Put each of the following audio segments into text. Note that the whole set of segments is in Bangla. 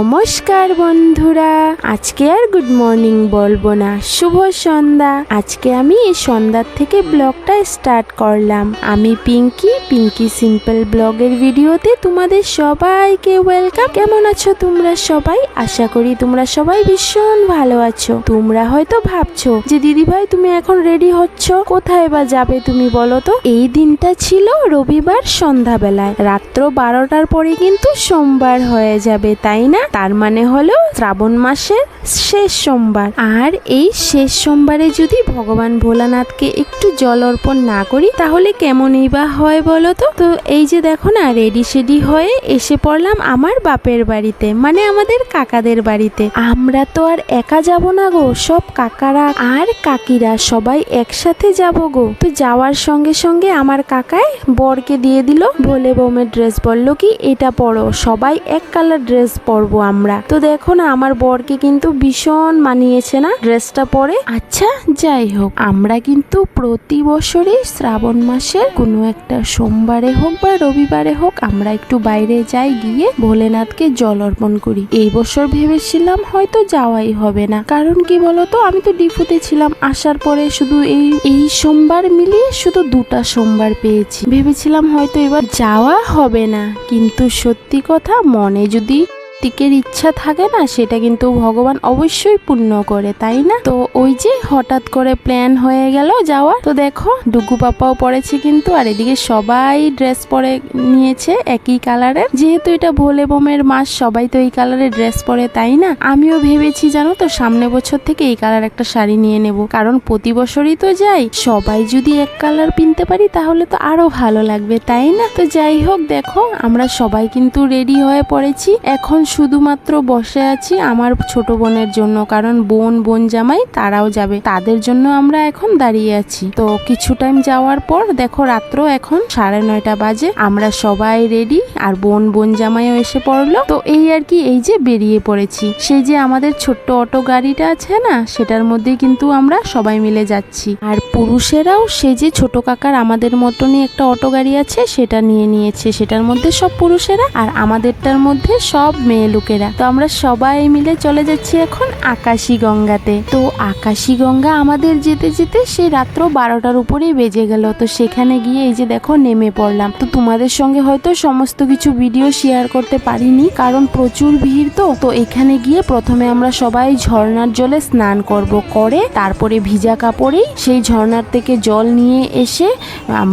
নমস্কার বন্ধুরা। আজকে আর গুড মর্নিং বলব না। শুভ সন্ধ্যা। আজকে আমি এই সন্ধ্যার থেকে ব্লগটা স্টার্ট করলাম। আমি পিঙ্কি পিঙ্কি সিম্পল ব্লগের ভিডিওতে তোমাদের সবাইকে ওয়েলকাম কেমন আছো তোমরা সবাই? আশা করি তোমরা সবাই ভীষণ ভালো আছো। তোমরা হয়তো ভাবছ যে, দিদি ভাই, তুমি এখন রেডি হচ্ছ? কোথায় বা যাবে তুমি বলো তো? এই দিনটা ছিল রবিবার সন্ধ্যাবেলায়। রাত্র বারোটার পরে কিন্তু সোমবার হয়ে যাবে, তাই না? তার মানে হলো শ্রাবণ মাসের শেষ সোমবার। আর এই শেষ সোমবারে যদি ভগবান ভোলানাথকে একটু জল অর্পণ না করি, তাহলে কেমনই বা হয় বলো তো? তো এই যে দেখো না, রেডি সেডি হয়ে এসে পড়লাম আমার বাপের বাড়িতে মানে আমাদের কাকাদের বাড়িতে। আমরা তো আর একা যাব না গো, সব কাকারা আর কাকিরা সবাই একসাথে যাব গো। তো যাওয়ার সঙ্গে সঙ্গে আমার কাকায় বরকে দিয়ে দিল, ভোলে বোমের ড্রেস বলল কি, এটা পরো সবাই এক কালার ড্রেস পরবো। আমরা। তো দেখো না, আমার বরকে কিন্তু ভীষণ মানিয়েছে না ড্রেসটা পরে। আচ্ছা যাই হোক, আমরা কিন্তু প্রতি বছরই শ্রাবণ মাসের কোনো একটা সোমবারে হোক বা রবিবারে হোক আমরা একটু বাইরে যাই গিয়ে ভোলেনাথকে জল অর্পণ করি। এই বছর ভেবেছিলাম হয়তো যাওয়াই হবে না। কারণ কি বলতো, আমি তো ডিফুতে ছিলাম, আসার পরে শুধু এই এই সোমবার মিলিয়ে শুধু দুটা সোমবার পেয়েছি। ভেবেছিলাম হয়তো এবার যাওয়া হবে না। কিন্তু সত্যি কথা, মনে যদি দিকের ইচ্ছা থাকে না, সেটা কিন্তু ভগবান অবশ্যই পূর্ণ করে, তাই না? তো ওই যে হঠাৎ করে প্ল্যান হয়ে গেল যাওয়া তো দেখো ডুগু পাপাও পড়েছে কিন্তু, আর এদিকে সবাই ড্রেস পরে নিয়েছে একই কালারের যেহেতু এটা ভোলে বোমের মাস, সবাই তো এই কালারের ড্রেস পরে, তাই না? আমিও ভেবেছি জানো তো, সামনে বছর থেকে এই কালার একটা শাড়ি নিয়ে নেব, কারণ প্রতি বছরই তো যাই। সবাই যদি এক কালার পিনতে পারি, তাহলে তো আরও ভালো লাগবে, তাই না? তো যাই হোক, দেখো আমরা সবাই কিন্তু রেডি হয়ে পড়েছি। এখন শুধুমাত্র বসে আছি আমার ছোট বোনের জন্য, কারণ বোন বোন জামাই তারাও যাবে। তাদের জন্য আমরা এখন দাঁড়িয়ে আছি। তো কিছু টাইম যাওয়ার পর, দেখো রাত্র এখন সাড়ে নয়টা বাজে, আমরা সবাই রেডি আর বোন বোন জামাইও এসে পড়ল। তো এই আর কি, এই যে বেরিয়ে পড়েছি। সেই যে আমাদের ছোট্ট অটো গাড়িটা আছে না, সেটার মধ্যে কিন্তু আমরা সবাই মিলে যাচ্ছি। আর পুরুষেরাও সেই যে ছোট কাকার আমাদের মতনই একটা অটো গাড়ি আছে, সেটা নিয়ে নিয়েছে। সেটার মধ্যে সব পুরুষেরা, আর আমাদেরটার মধ্যে সব মেয়ে লোকেরা। তো আমরা সবাই মিলে চলে যাচ্ছি এখন আকাশী গঙ্গাতে। তো আকাশী গঙ্গা আমাদের যেতে যেতে সে রাত্র বারোটার উপরেই বেজে গেল। তো সেখানে গিয়ে এই যে দেখো নেমে পড়লাম। তো তোমাদের সঙ্গে হয়তো সমস্ত কিছু ভিডিও শেয়ার করতে পারিনি, কারণ প্রচুর ভিড় তো। তো এখানে গিয়ে প্রথমে আমরা সবাই ঝর্ণার জলে স্নান করব করে, তারপরে ভিজা কাপড়েই সেই ঝর্ণার থেকে জল নিয়ে এসে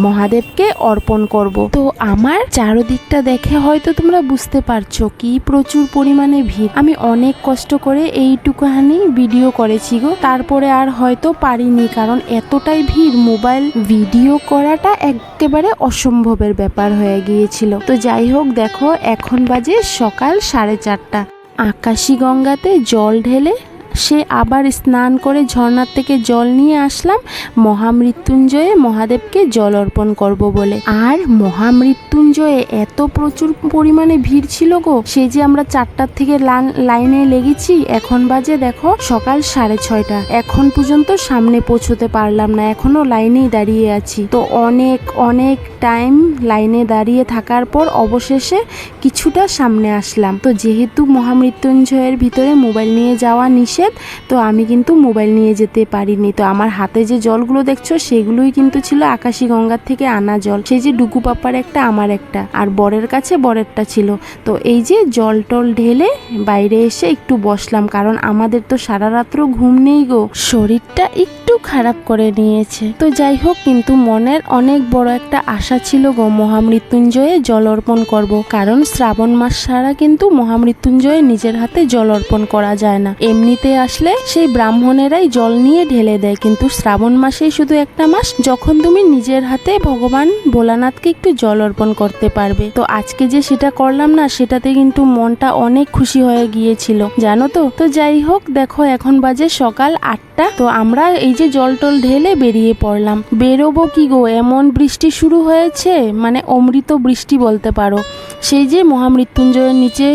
মহাদেবকে অর্পণ করব। তো আমার চারদিকটা দেখে হয়তো তোমরা বুঝতে পারছ কি প্রচুর পরিমাণে ভিড়। আমি অনেক কষ্ট করে এইটুকুখানি ভিডিও করেছি গো। তারপরে আর হয়তো পারিনি, কারণ এতটাই ভিড়, মোবাইল ভিডিও করাটা একেবারে অসম্ভবের ব্যাপার হয়ে গিয়েছিল। তো যাই হোক, দেখো, এখন বাজে সকাল সাড়ে চারটা। আকাশী গঙ্গাতে জল ঢেলে সে আবার স্নান করে ঝর্ণার থেকে জল নিয়ে আসলাম। মহামৃত্যুঞ্জয়ে মহাদেবকে জল অর্পণ করব বলে। আর মহামৃত্যুঞ্জয়ে এত প্রচুর পরিমাণে ভিড় ছিল গো। সে যে আমরা চারটার থেকে লাইনে লেগেছি, এখন বাজে দেখো সকাল সাড়ে ছয়টা। এখন পর্যন্ত সামনে পৌঁছতে পারলাম না, এখনও লাইনেই দাঁড়িয়ে আছি। তো অনেক অনেক টাইম লাইনে দাঁড়িয়ে থাকার পর অবশেষে কিছুটা সামনে আসলাম। তো যেহেতু মহামৃত্যুঞ্জয়ের ভিতরে মোবাইল নিয়ে যাওয়া নিষেধ তো আমি কিন্তু মোবাইল নিয়ে যেতে পারিনি। তো আমার হাতে যে জলগুলো দেখছ, সেগুলোই কিন্তু ছিল আকাশী গঙ্গার থেকে আনা জল। সেই যে ডুকু পাপার একটা, আমার একটা, আর বরের কাছে বরেরটা ছিল। তো এই যে জল টল ঢেলে বাইরে এসে একটু বসলাম, কারণ আমাদের তো সারা রাত্র ঘুম নেই গো। শরীরটা একটু খারাপ করে নিয়েছে। তো যাই হোক, কিন্তু মনের অনেক বড় একটা আশা ছিল গো, মহামৃত্যুঞ্জয়ে জল অর্পণ করব। কারণ শ্রাবণ মাস ছাড়া কিন্তু মহামৃত্যুঞ্জয়ে নিজের হাতে জল অর্পণ করা যায় না। এমনিতে আসলে সেই ব্রাহ্মণেরাই জল নিয়ে ঢেলে দেয়। কিন্তু শ্রাবণ মাসেই শুধু একটা মাস, যখন তুমি নিজের হাতে ভগবান ভোলানাথকে একটু জল অর্পণ করতে পারবে। তো আজকে যে সেটা করলাম না, সেটাতে কিন্তু মনটা অনেক খুশি হয়ে গিয়েছিল। জানো তো? তো যাই হোক, দেখো, এখন বাজে সকাল আটটা। তো আমরা এই যে জল টল ঢেলে বেরিয়ে পড়লাম। বেরোবো কি গো? এমন বৃষ্টি শুরু হয়েছে? মানে অমৃত বৃষ্টি বলতে পারো। সেই যে মহামৃত্যুঞ্জয়ের নিচে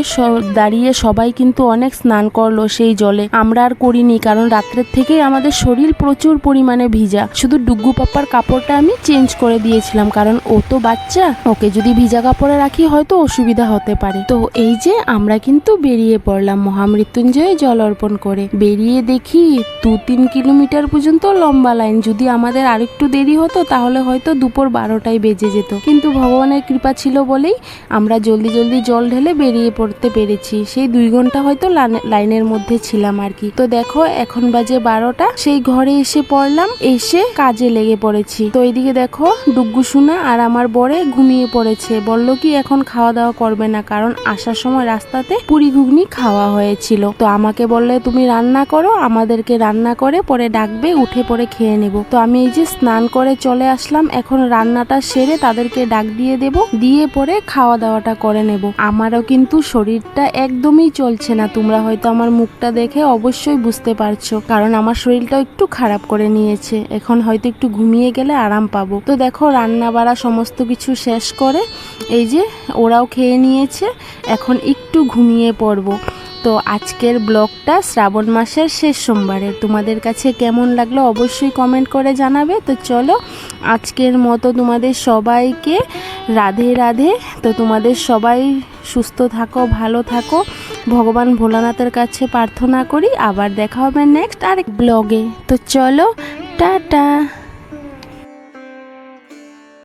দাঁড়িয়ে সবাই কিন্তু অনেক স্নান করল সেই জলে। আমরা আর করিনি, কারণ রাত্রের থেকেই আমাদের শরীর প্রচুর পরিমাণে ভিজা। শুধু ডুগ্গু পাপ্পার কাপড়টা আমি চেঞ্জ করে দিয়েছিলাম, কারণ ও তো বাচ্চা। ওকে যদি ভিজা কাপড়ে রাখি হয়তো অসুবিধা হতে পারে। তো এই যে আমরা কিন্তু বেরিয়ে পড়লাম মহামৃত্যুঞ্জয়ে জল অর্পণ করে। বেরিয়ে দেখি দু তিন কিলোমিটার পর্যন্ত লম্বা লাইন। যদি আমাদের আরেকটু দেরি হতো, তাহলে হয়তো দুপুর বারোটায় বেজে যেত। কিন্তু ভগবানের কৃপা ছিল বলেই আমরা জলদি জলদি জল ঢেলে বেরিয়ে পড়তে পেরেছি। সেই দুই ঘণ্টা হয়তো লাইনের মধ্যে ছিলাম আর কি। তো দেখো, এখন বাজে বারোটা। সেই ঘরে এসে পড়লাম, এসে কাজে লেগে পড়েছি। তো এইদিকে দেখো ডুগ্গু সোনা আর আমার বরে ঘুমিয়ে পড়েছে। বলল কি, এখন খাওয়া দাওয়া করবে না, কারণ আসার সময় রাস্তাতে পুরি ঘুগনি খাওয়া হয়েছিল। তো আমাকে বললে, তুমি রান্না করো, আমাদেরকে রান্না করে পরে ডাকবে, উঠে পরে খেয়ে নেব। তো আমি এই যে স্নান করে চলে আসলাম, এখন রান্নাটা সেরে তাদেরকে ডাক দিয়ে দেব। দিয়ে পরে খাওয়া দাওয়াটা করে নেব। আমারও কিন্তু শরীরটা একদমই চলছে না। তোমরা হয়তো আমার মুখটা দেখে অবশ্যই বুঝতে পারছ। কারণ আমার শরীরটা একটু খারাপ করে নিয়েছে। এখন হয়তো একটু ঘুমিয়ে গেলে আরাম পাবো। তো দেখো রান্না বাড়া সমস্ত কিছু শেষ করে এই যে ওরাও খেয়ে নিয়েছে। এখন একটু ঘুমিয়ে পড়ব। তো আজকের ব্লগটা শ্রাবণ মাসের শেষ সোমবারে তোমাদের কাছে কেমন লাগল অবশ্যই কমেন্ট করে জানাবে। তো চলো, আজকের মতো তোমাদের সবাইকে রাধে রাধে। তো তোমাদের সবাই সুস্থ থাকো, ভালো থাকো। ভগবান ভোলানাথের কাছে প্রার্থনা করি। আবার দেখা হবে নেক্সট আরেক ব্লগে তো চলো, টাটা।